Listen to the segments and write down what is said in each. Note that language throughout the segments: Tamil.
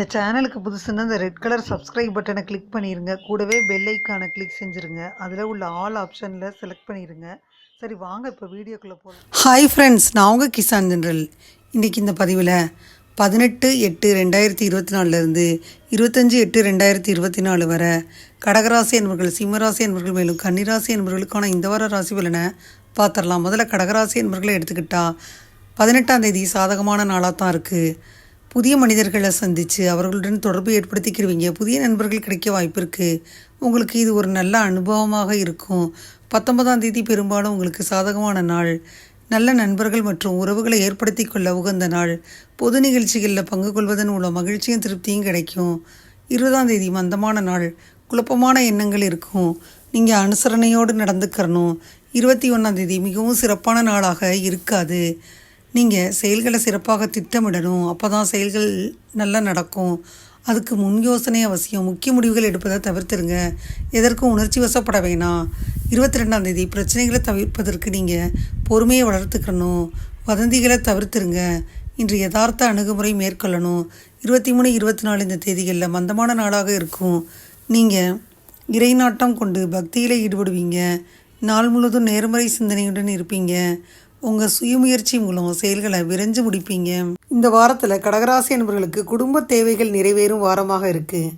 இந்த சேனலுக்கு புதுசுன்னா இந்த ரெட் கலர் சப்ஸ்கிரைப் பட்டனை கிளிக் பண்ணிடுங்க கூடவே பெல் ஐக்கானை கிளிக் செஞ்சுருங்க. அதில் உள்ள ஆல் ஆப்ஷனில் செலக்ட் பண்ணிடுங்க சரி வாங்க இப்போ வீடியோக்குள்ளே போகலாம் ஹாய் ஃப்ரெண்ட்ஸ் நான் உங்கள் கிசான் ஜென்ரல். இன்றைக்கி இந்த பதிவில் பதினெட்டு எட்டு ரெண்டாயிரத்தி இருபத்தி நாலுலேருந்து இருபத்தஞ்சி எட்டு ரெண்டாயிரத்தி இருபத்தி நாலு வரை கடகராசி என்பவர்கள் சிம்மராசி என்பவர்கள் மேலும் கன்னிராசி என்பவர்களுக்கான இந்த வார ராசி பலனை பார்த்துடலாம். முதல்ல கடகராசி என்பவர்களை எடுத்துக்கிட்டா பதினெட்டாம் தேதி சாதகமான நாளாக தான் இருக்குது புதிய மனிதர்களை சந்தித்து அவர்களுடன் தொடர்பு ஏற்படுத்திக்கிடுவீங்க புதிய நண்பர்கள் கிடைக்க வாய்ப்பு இருக்குது உங்களுக்கு இது ஒரு நல்ல அனுபவமாக இருக்கும். பத்தொன்பதாம் தேதி பெரும்பாலும் உங்களுக்கு சாதகமான நாள். நல்ல நண்பர்கள் மற்றும் உறவுகளை ஏற்படுத்தி கொள்ள உகந்த நாள். பொது நிகழ்ச்சிகளில் பங்கு கொள்வதன் மூலம் மகிழ்ச்சியும் திருப்தியும் கிடைக்கும். இருபதாம் தேதி மந்தமான நாள். குழப்பமான எண்ணங்கள் இருக்கும். நீங்கள் அனுசரணையோடு நடந்துக்கிறணும். இருபத்தி ஒன்றாம் தேதி மிகவும் சிறப்பான நாளாக இருக்காது. நீங்கள் செயல்களை சிறப்பாக திட்டமிடணும். அப்போ தான் செயல்கள் நல்லா நடக்கும். அதுக்கு முன் யோசனை அவசியம். முக்கிய முடிவுகள் எடுப்பதை தவிர்த்துருங்க. எதற்கும் உணர்ச்சி வசப்பட வேணாம். இருபத்தி ரெண்டாம் தேதி பிரச்சனைகளை தவிர்ப்பதற்கு நீங்கள் பொறுமையை வளர்த்துக்கணும். வதந்திகளை தவிர்த்துருங்க. இன்று யதார்த்த அணுகுமுறை மேற்கொள்ளணும். இருபத்தி மூணு இருபத்தி நாலு இந்த தேதிகளில் மந்தமான நாளாக இருக்கும். நீங்கள் இறைநாட்டம் கொண்டு பக்தியில் ஈடுபடுவீங்க. நாள் முழுவதும் நேர்மறை சிந்தனையுடன் இருப்பீங்க. உங்கள் சுயமுயற்சி மூலம் செயல்களை விரைஞ்சு முடிப்பீங்க. இந்த வாரத்தில் கடகராசி நண்பர்களுக்கு குடும்ப தேவைகள் நிறைவேறும் வாரமாக இருக்குது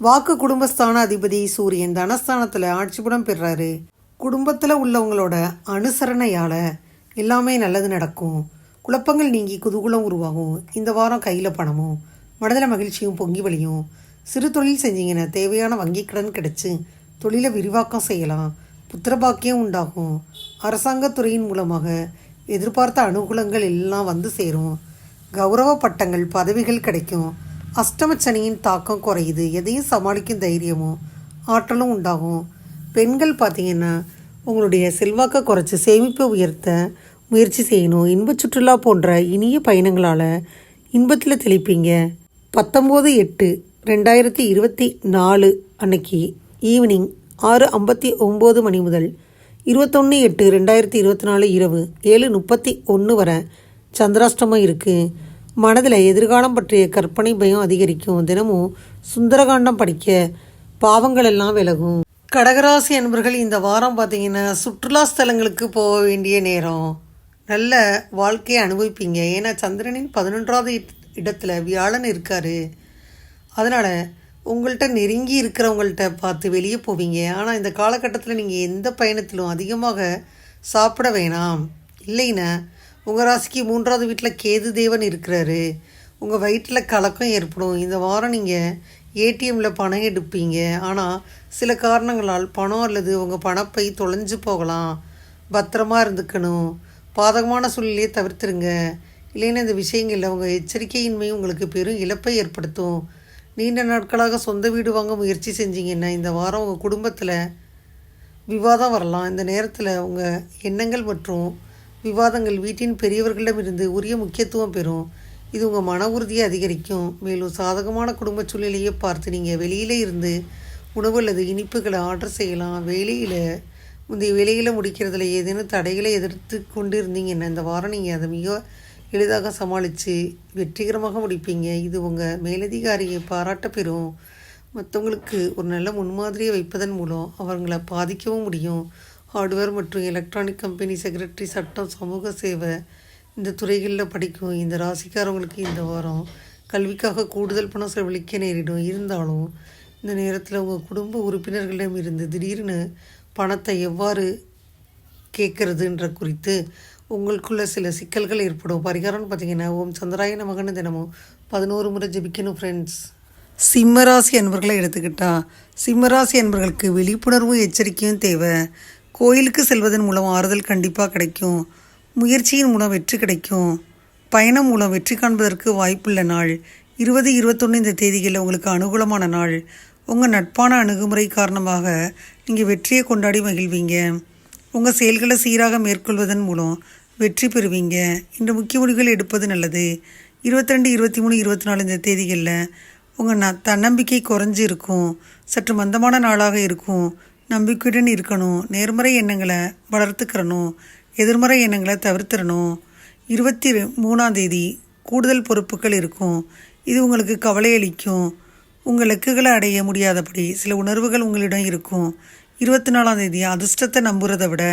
வாக்கு குடும்பஸ்தான அதிபதி சூரியன் தனஸ்தானத்தில் ஆட்சிபுடம் பெறாரு. குடும்பத்தில் உள்ளவங்களோட அனுசரணையால் எல்லாமே நல்லது நடக்கும். குழப்பங்கள் நீங்கி குதூகுலம் உருவாகும். இந்த வாரம் கையில் பணமும் மனதில் மகிழ்ச்சியும் பொங்கி வழியும். சிறு தொழில் செஞ்சீங்கன்னா தேவையான வங்கி கடன் கிடச்சி தொழிலை விரிவாக்கம் செய்யலாம். புத்திரபாக்கியம் உண்டாகும். அரசாங்கத் துறையின் மூலமாக எதிர்பார்த்த அனுகூலங்கள் எல்லாம் வந்து சேரும். கௌரவ பட்டங்கள் பதவிகள் கிடைக்கும். அஷ்டமச்சனியின் தாக்கம் குறையுது. எதையும் சமாளிக்கும் தைரியமும் ஆற்றலும் உண்டாகும். பெண்கள் பார்த்தீங்கன்னா உங்களுடைய செல்வாக்கை குறைச்சி சேமிப்பை உயர்த்த முயற்சி செய்யணும். இன்பச் சுற்றுலா போன்ற இனிய பயணங்களால் இன்பத்தில் தெளிப்பீங்க. பத்தொம்போது எட்டு ரெண்டாயிரத்தி இருபத்தி நாலு அன்னைக்கு ஈவினிங் ஆறு ஐம்பத்தி ஒம்பது மணி முதல் இருபத்தொன்று எட்டு ரெண்டாயிரத்தி இருபத்தி நாலு இரவு ஏழு முப்பத்தி ஒன்று வரை சந்திராஷ்டமம் இருக்குது மனதில் எதிர்காலம் பற்றிய கற்பனை பயம் அதிகரிக்கும். தினமும் சுந்தரகாண்டம் படிக்க பாவங்கள் எல்லாம் விலகும். கடகராசி அன்பர்கள் இந்த வாரம் பார்த்தீங்கன்னா சுற்றுலா ஸ்தலங்களுக்கு போக வேண்டிய நேரம். நல்ல வாழ்க்கையை அனுபவிப்பீங்க. ஏன்னா சந்திரனின் பதினொன்றாவது இடத்துல வியாழன் இருக்காரு. அதனால் உங்கள்கிட்ட நெருங்கி இருக்கிறவங்கள்ட்ட பார்த்து வெளியே போவீங்க. ஆனால் இந்த காலகட்டத்தில் நீங்கள் எந்த பயணத்திலும் அதிகமாக சாப்பிட வேணாம். இல்லைன்னா உங்கள் ராசிக்கு மூன்றாவது வீட்டில் கேது தேவன் இருக்கிறாரு. உங்கள் வயிற்றில் கலக்கம் ஏற்படும். இந்த வாரம் நீங்கள் ஏடிஎம்மில் பணம் எடுப்பீங்க. ஆனால் சில காரணங்களால் பணம் அல்லது உங்கள் பணப்பை தொலைஞ்சு போகலாம். பத்திரமா இருந்துக்கணும். பாதகமான சூழ்நிலையை தவிர்த்துருங்க. இல்லைன்னா இந்த விஷயங்களில் உங்கள் எச்சரிக்கையின்மை உங்களுக்கு பெரும் இழப்பை ஏற்படுத்தும். நீண்ட நாட்களாக சொந்த வீடு வாங்க முயற்சி செஞ்சீங்கன்னா இந்த வாரம் உங்கள் குடும்பத்தில் விவாதம் வரலாம். இந்த நேரத்தில் உங்கள் எண்ணங்கள் மற்றும் விவாதங்கள் வீட்டின் பெரியவர்களிடமிருந்து உரிய முக்கியத்துவம் பெறும். இது உங்கள் மன உறுதியை அதிகரிக்கும். மேலும் சாதகமான குடும்ப சூழ்நிலையை பார்த்து நீங்கள் வெளியில் இருந்து உணவு அல்லது இனிப்புகளை ஆர்டர் செய்யலாம். வேலையில் முந்தைய வேலையில் முடிக்கிறதுல ஏதேனும் தடைகளை எதிர்த்து கொண்டு இருந்தீங்கன்னா இந்த வாரம் நீங்கள் அதை மிக எளிதாக சமாளித்து வெற்றிகரமாக முடிப்பீங்க. இது உங்கள் மேலதிகாரியை பாராட்ட பெறும். மற்றவங்களுக்கு ஒரு நல்ல முன்மாதிரியை வைப்பதன் மூலம் அவர்களை பாதிக்கவும் முடியும். ஹார்ட்வேர் மற்றும் எலக்ட்ரானிக் கம்பெனி செக்ரட்டரி சட்டம் சமூக சேவை இந்த துறைகளில் படிக்கும் இந்த ராசிக்காரவங்களுக்கு இந்த வாரம் கல்விக்காக கூடுதல் பணம் செலவழிக்க நேரிடும். இருந்தாலும் இந்த நேரத்தில் உங்கள் குடும்ப உறுப்பினர்களிடம் இருந்து திடீர்னு பணத்தை எவ்வாறு கேட்கறதுன்ற குறித்து உங்களுக்குள்ள சில சிக்கல்கள் ஏற்படும். பரிகாரம்னு பார்த்தீங்கன்னா ஓம் சந்திராயன மகன் தினமும் பதினோரு முறை ஜெபிக்கணும் ஃப்ரெண்ட்ஸ் சிம்மராசி அன்பர்களை எடுத்துக்கிட்டா சிம்மராசி அன்பர்களுக்கு விழிப்புணர்வும் எச்சரிக்கையும் தேவை. கோயிலுக்கு செல்வதன் மூலம் ஆறுதல் கண்டிப்பாக கிடைக்கும். முயற்சியின் மூலம் வெற்றி கிடைக்கும். பயணம் மூலம் வெற்றி காண்பதற்கு வாய்ப்புள்ள நாள். இருபது இருபத்தொன்று இந்த தேதிகளில் உங்களுக்கு அனுகூலமான நாள். உங்கள் நட்பான அணுகுமுறை காரணமாக நீங்கள் வெற்றியை கொண்டாடி மகிழ்வீங்க. உங்கள் செயல்களை சீராக மேற்கொள்வதன் மூலம் வெற்றி பெறுவீங்க. இன்று முக்கிய முடிவுகள் எடுப்பது நல்லது. இருபத்திரெண்டு இருபத்தி மூணு இருபத்தி நாலு இந்த தேதிகளில் உங்கள் ந தன்னம்பிக்கை குறைஞ்சி இருக்கும். சற்று மந்தமான நாளாக இருக்கும். நம்பிக்கையுடன் இருக்கணும். நேர்மறை எண்ணங்களை வளர்த்துக்கிறணும். எதிர்மறை எண்ணங்களை தவிர்த்திடணும் இருபத்தி மூணாம் தேதி கூடுதல் பொறுப்புகள் இருக்கும். இது உங்களுக்கு கவலை அளிக்கும். உங்கள் இலக்குகளை அடைய முடியாதபடி சில உணர்வுகள் உங்களிடம் இருக்கும். இருபத்தி நாலாம் தேதி அதிர்ஷ்டத்தை நம்புறதை விட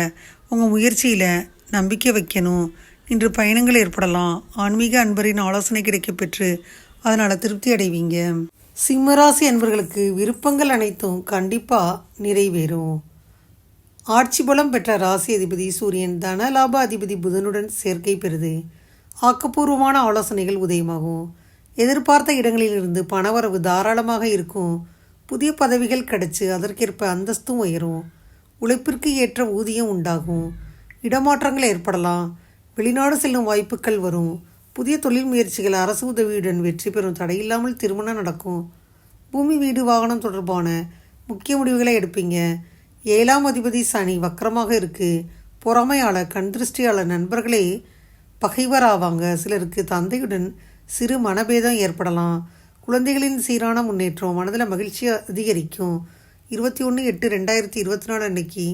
உங்கள் முயற்சியில் நம்பிக்கை வைக்கணும். இன்று பயணங்கள் ஏற்படலாம். ஆன்மீக அன்பரின் ஆலோசனை கிடைக்கப் பெற்று அதனால் திருப்தி அடைவீங்க. சிம்மராசி அன்பர்களுக்கு விருப்பங்கள் அனைத்தும் கண்டிப்பாக நிறைவேறும். ஆட்சி பலம் பெற்ற ராசி அதிபதி சூரியன் தன லாப அதிபதி புதனுடன் சேர்க்கை பெறுது. ஆக்கப்பூர்வமான ஆலோசனைகள் உதயமாகும். எதிர்பார்த்த இடங்களிலிருந்து பணவரவு தாராளமாக இருக்கும். புதிய பதவிகள் கிடைச்சு அதற்கேற்ப அந்தஸ்தும் உயரும். உழைப்பிற்கு ஏற்ற ஊதியம் உண்டாகும். இடமாற்றங்கள் ஏற்படலாம். வெளிநாடு செல்லும் வாய்ப்புகள் வரும். புதிய தொழில் முயற்சிகள் அரசு உதவியுடன் வெற்றி பெறும் தடையில்லாமல் திருமணம் நடக்கும். பூமி வீடு வாகனம் தொடர்பான முக்கிய முடிவுகளை எடுப்பீங்க. ஏழாம் அதிபதி சனி வக்கரமாக இருக்குது பொறாமையாளர் கண் திருஷ்டியாளர் நண்பர்களே பகைவராவாங்க சிலருக்கு தந்தையுடன் சிறு மனபேதம் ஏற்படலாம். குழந்தைகளின் சீரான முன்னேற்றம் மனதில் மகிழ்ச்சி அதிகரிக்கும். இருபத்தி ஒன்று எட்டு ரெண்டாயிரத்தி இருபத்தி நாலு அன்னைக்கு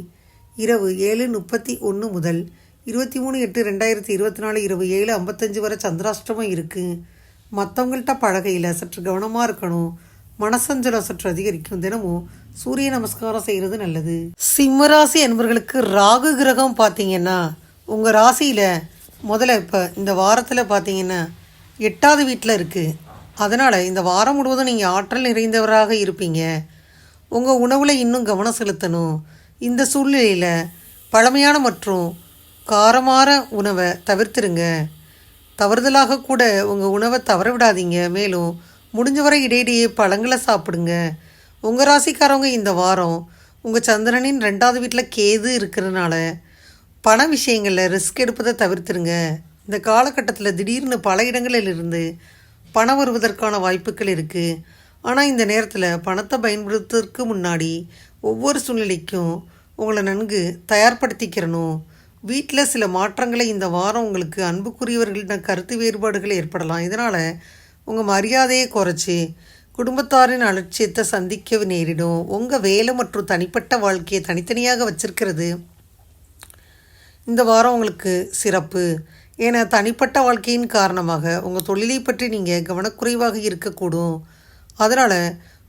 இரவு ஏழு முப்பத்தி ஒன்று முதல் இருபத்தி மூணு எட்டு ரெண்டாயிரத்தி இருபத்தி நாலு இரவு ஏழு ஐம்பத்தஞ்சு வரை சந்திராஷ்டமம் இருக்குது மற்றவங்கள்ட்ட பழகையில் சற்று கவனமாக இருக்கணும். மனசஞ்சலம் சற்று அதிகரிக்கும். தினமும் சூரிய நமஸ்காரம் செய்கிறது நல்லது. சிம்மராசி என்பவர்களுக்கு ராகு கிரகம் பார்த்தீங்கன்னா உங்கள் ராசியில் முதல்ல இப்போ இந்த வாரத்தில் பார்த்தீங்கன்னா எட்டாவது வீட்டில் இருக்குது அதனால் இந்த வாரம் முழுவதும் நீங்கள் ஆற்றல் நிறைந்தவராக இருப்பீங்க. உங்கள் உணவில் இன்னும் கவனம் செலுத்தணும். இந்த சூழ்நிலையில் பழமையான மற்றும் காரமான உணவை தவிர்த்துருங்க. தவறுதலாக கூட உங்கள் உணவை தவற விடாதீங்க. மேலும் முடிஞ்சவரை இடையிடையே பழங்களை சாப்பிடுங்க. உங்கள் ராசிக்காரவங்க இந்த வாரம் உங்கள் சந்திரனின் ரெண்டாவது வீட்டில் கேது இருக்கிறதுனால பண விஷயங்களில் ரிஸ்க் எடுப்பதை தவிர்த்துருங்க. இந்த காலகட்டத்தில் திடீர்னு பல இடங்களிலிருந்து பணம் வருவதற்கான வாய்ப்புகள் இருக்குது ஆனால் இந்த நேரத்தில் பணத்தை பயன்படுத்துவதற்கு முன்னாடி ஒவ்வொரு சூழ்நிலைக்கும் உங்களை நன்கு தயார்படுத்திக்கிறணும் வீட்டில் சில மாற்றங்களை இந்த வாரம் உங்களுக்கு அன்புக்குரியவர்களிடம் கருத்து வேறுபாடுகள் ஏற்படலாம். இதனால் உங்கள் மரியாதையை குறைச்சி குடும்பத்தாரின் அலட்சியத்தை சந்திக்க நேரிடும். உங்கள் வேலை மற்றும் தனிப்பட்ட வாழ்க்கையை தனித்தனியாக வச்சிருக்கிறது. இந்த வாரம் உங்களுக்கு சிறப்பு. ஏன்னா தனிப்பட்ட வாழ்க்கையின் காரணமாக உங்கள் தொழிலை பற்றி நீங்கள் கவனக்குறைவாக இருக்கக்கூடும். அதனால்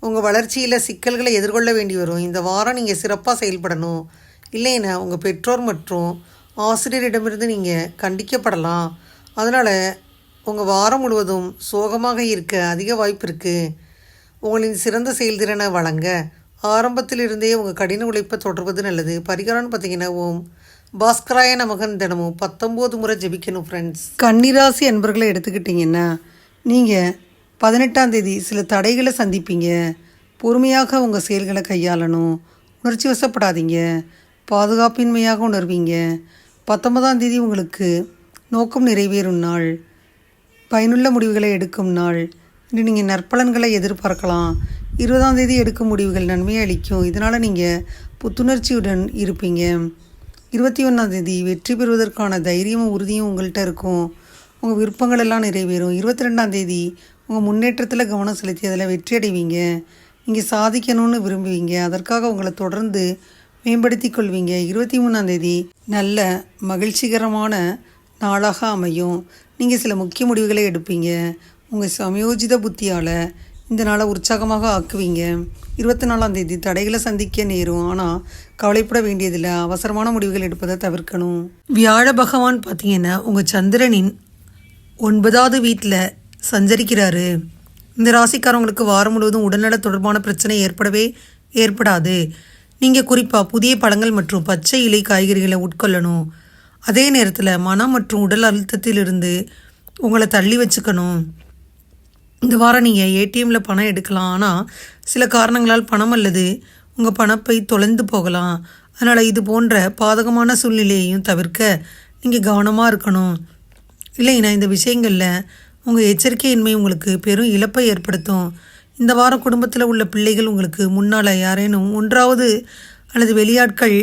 உங்கள் வளர்ச்சியில் சிக்கல்களை எதிர்கொள்ள வேண்டி வரும். இந்த வாரம் நீங்கள் சிறப்பாக செயல்படணும். இல்லைன்னா உங்கள் பெற்றோர் மற்றும் ஆசிரியரிடமிருந்து நீங்கள் கண்டிக்கப்படலாம். அதனால் உங்கள் வாரம் முழுவதும் சோகமாக இருக்க அதிக வாய்ப்பு இருக்குது உங்களின் சிறந்த செயல்திறனை வழங்க ஆரம்பத்திலிருந்தே உங்கள் கடின உழைப்பை தொடர்வது நல்லது. பரிகாரம்னு பார்த்தீங்கன்னா ஓம் பாஸ்கராய நமகன் தினமும் பத்தொம்போது முறை ஜெபிக்கணும் ஃப்ரெண்ட்ஸ் கன்னிராசி அன்பர்களை எடுத்துக்கிட்டிங்கன்னா நீங்கள் பதினெட்டாம் தேதி சில தடைகளை சந்திப்பீங்க. பொறுமையாக உங்கள் செயல்களை கையாளணும். உணர்ச்சி வசப்படாதீங்க. பாதுகாப்பின்மையாக உணர்வீங்க. பத்தொன்பதாம் தேதி உங்களுக்கு நோக்கம் நிறைவேறும் நாள். பயனுள்ள முடிவுகளை எடுக்கும் நாள். இன்று நீங்கள் நற்பலன்களை எதிர்பார்க்கலாம். இருபதாம் தேதி எடுக்கும் முடிவுகள் நன்மையை அளிக்கும். இதனால் நீங்கள் புத்துணர்ச்சியுடன் இருப்பீங்க. இருபத்தி ஒன்றாம் தேதி வெற்றி பெறுவதற்கான தைரியமும் உறுதியும் உங்கள்கிட்ட இருக்கும். உங்கள் விருப்பங்கள் எல்லாம் நிறைவேறும். இருபத்தி ரெண்டாம் தேதி உங்கள் முன்னேற்றத்தில் கவனம் செலுத்தி அதில் வெற்றி அடைவீங்க நீங்கள் சாதிக்கணும்னு விரும்புவீங்க. அதற்காக உங்களை தொடர்ந்து மேம்படுத்தி கொள்வீங்க. இருபத்தி மூணாம் தேதி நல்ல மகிழ்ச்சிகரமான நாளாக அமையும். நீங்கள் சில முக்கிய முடிவுகளை எடுப்பீங்க. உங்கள் சமயோஜித புத்தியால் இந்த நாளை உற்சாகமாக ஆக்குவீங்க. இருபத்தி நாலாம் தேதி தடைகளை சந்திக்க நேரும். ஆனால் கவலைப்பட வேண்டியதில்லை. அவசரமான முடிவுகள் எடுப்பதை தவிர்க்கணும். வியாழ பகவான் பார்த்தீங்கன்னா உங்கள் சந்திரனின் ஒன்பதாவது வீட்டில் சஞ்சரிக்கிறாரு. இந்த ராசிக்காரவங்களுக்கு வாரம் முழுவதும் உடல்நல தொடர்பான பிரச்சனை ஏற்படவே ஏற்படாது. நீங்கள் குறிப்பாக புதிய பழங்கள் மற்றும் பச்சை இலை காய்கறிகளை உட்கொள்ளணும். அதே நேரத்தில் மனம் மற்றும் உடல் அழுத்தத்திலிருந்து உங்களை தள்ளி வச்சுக்கணும். இந்த வாரம் நீங்கள் ஏடிஎம்மில் பணம் எடுக்கலாம். ஆனால் சில காரணங்களால் பணம் அல்லது உங்கள் பணப்பை தொலைந்து போகலாம். அதனால் இது போன்ற பாதகமான சூழ்நிலையையும் தவிர்க்க நீங்கள் கவனமாக இருக்கணும். இல்லைன்னா இந்த விஷயங்களில் உங்கள் எச்சரிக்கையின்மை உங்களுக்கு பெரும் இழப்பை ஏற்படுத்தும். இந்த வாரம் குடும்பத்தில் உள்ள பிள்ளைகள் உங்களுக்கு முன்னால் யாரேனும் ஒன்றாவது அல்லது வெளியாட்கள்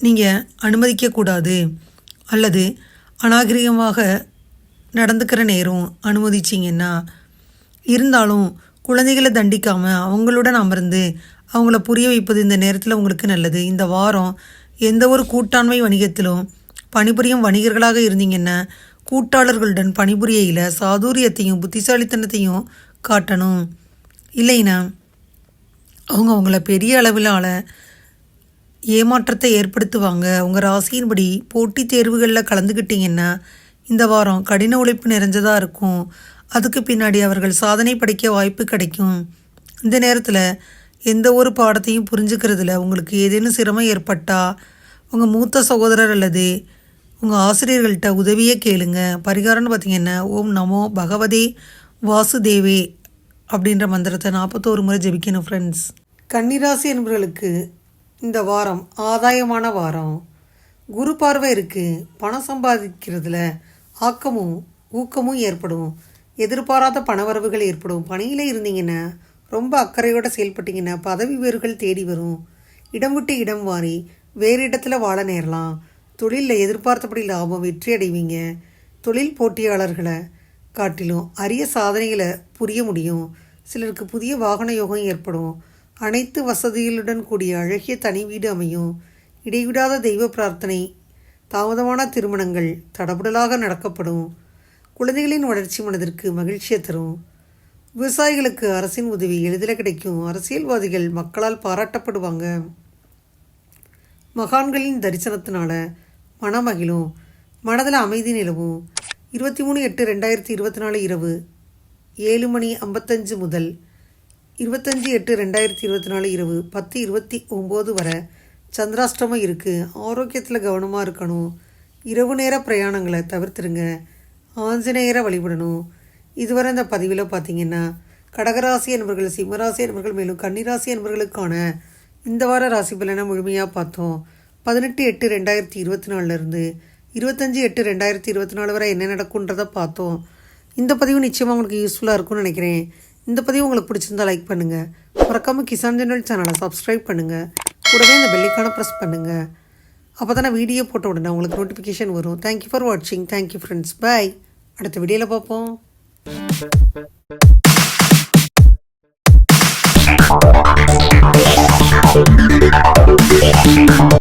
நீங்கள் அனுமதிக்கக்கூடாது அல்லது அநாகரிகமாக நடந்துக்கிற நேரம் அனுமதிச்சிங்கன்னா இருந்தாலும் குழந்தைகளை தண்டிக்காமல் அவங்களுடன் அமர்ந்து அவங்கள புரிய வைப்பது இந்த நேரத்தில் உங்களுக்கு நல்லது. இந்த வாரம் எந்த ஒரு கூட்டாண்மை வணிகத்திலும் பணிபுரியும் வணிகர்களாக இருந்தீங்கன்னா கூட்டாளர்களுடன் பணிபுரியையில் சாதுரியத்தையும் புத்திசாலித்தனத்தையும் காட்டணும். இல்லைனா அவங்க அவங்கள பெரிய அளவிலான ஏமாற்றத்தை ஏற்படுத்துவாங்க. உங்கள் ராசியின்படி போட்டித் தேர்வுகளில் கலந்துக்கிட்டிங்கன்னா இந்த வாரம் கடின உழைப்பு நிறைஞ்சதாக இருக்கும். அதுக்கு பின்னாடி அவர்கள் சாதனை படைக்க வாய்ப்பு கிடைக்கும். இந்த நேரத்தில் எந்த ஒரு பாடத்தையும் புரிஞ்சுக்கிறதுல உங்களுக்கு ஏதேனும் சிரமம் ஏற்பட்டால் உங்கள் மூத்த சகோதரர் அல்லது உங்கள் ஆசிரியர்கள்ட்ட உதவியே கேளுங்க. பரிகாரம்னு பார்த்தீங்கன்னா ஓம் நமோ பகவதே வாசுதேவே அப்படின்ற மந்திரத்தை நாற்பத்தோரு முறை ஜெபிக்கணும் ஃப்ரெண்ட்ஸ் கன்னிராசி என்பவர்களுக்கு இந்த வாரம் ஆதாயமான வாரம். குரு பார்வை இருக்குது பணம் சம்பாதிக்கிறதுல ஆக்கமும் ஊக்கமும் ஏற்படும். எதிர்பாராத பணவரவுகள் ஏற்படும். பணியில் இருந்தீங்கன்னா ரொம்ப அக்கறையோடு செயல்பட்டீங்கன்னா பதவி வேறுகள் தேடி வரும். இடம் விட்டு இடம் மாறி வேறு இடத்துல வாழ நேரலாம். தொழிலில் எதிர்பார்த்தபடி லாபம் வெற்றி அடைவீங்க. தொழில் போட்டியாளர்களை காட்டிலும் அரிய சாதனைகளை புரிய முடியும். சிலருக்கு புதிய வாகன யோகம் ஏற்படும். அனைத்து வசதிகளுடன் கூடிய அழகிய தனி வீடு அமையும். இடைவிடாத தெய்வ பிரார்த்தனை தாமதமான திருமணங்கள் தடபுடலாக நடக்கப்படும். குழந்தைகளின் வளர்ச்சி மனதிற்கு மகிழ்ச்சியை தரும். விவசாயிகளுக்கு அரசின் உதவி எளிதில் கிடைக்கும். அரசியல்வாதிகள் மக்களால் பாராட்டப்படுவாங்க. மகான்களின் தரிசனத்தினால மனமகிழும். மனதில் அமைதி நிலவும். இருபத்தி மூணு எட்டு ரெண்டாயிரத்தி இருபத்தி நாலு இரவு ஏழு மணி ஐம்பத்தஞ்சு முதல் இருபத்தஞ்சி எட்டு ரெண்டாயிரத்தி இருபத்தி நாலு இரவு பத்து இருபத்தி ஒம்பது வரை சந்திராஷ்டமம் இருக்குது ஆரோக்கியத்தில் கவனமாக இருக்கணும். இரவு நேர பிரயாணங்களை தவிர்த்துருங்க. ஆஞ்சநேயரை வழிபடணும். இதுவரை இந்த பதிவில் பார்த்தீங்கன்னா கடகராசி என்பவர்கள் சிம்மராசி என்பவர்கள் மேலும் கன்னிராசி என்பவர்களுக்கான இந்த வார ராசி பலனை முழுமையாக பார்த்தோம். பதினெட்டு எட்டு ரெண்டாயிரத்தி இருபத்தி நாலுலேருந்து இருபத்தஞ்சி எட்டு ரெண்டாயிரத்தி இருபத்தி நாலு வரை என்ன நடக்குன்றதை பார்த்தோம். இந்த பதிவு நிச்சயமாக உங்களுக்கு யூஸ்ஃபுல்லாக இருக்கும்னு நினைக்கிறேன். இந்த பதிவு உங்களுக்கு பிடிச்சிருந்தால் லைக் பண்ணுங்கள் மறக்காமல் கிசான் ஜெனரல் சேனலை சப்ஸ்கிரைப் பண்ணுங்கள் கூடவே இந்த பெல்லைக்கான ப்ரெஸ் பண்ணுங்கள் அப்போ தான் வீடியோ போட்ட உடனே உங்களுக்கு நோட்டிஃபிகேஷன் வரும். தேங்க்யூ ஃபார் வாட்சிங் தேங்க்யூ ஃப்ரெண்ட்ஸ் பாய் அடுத்த வீடியோவில் பார்ப்போம்.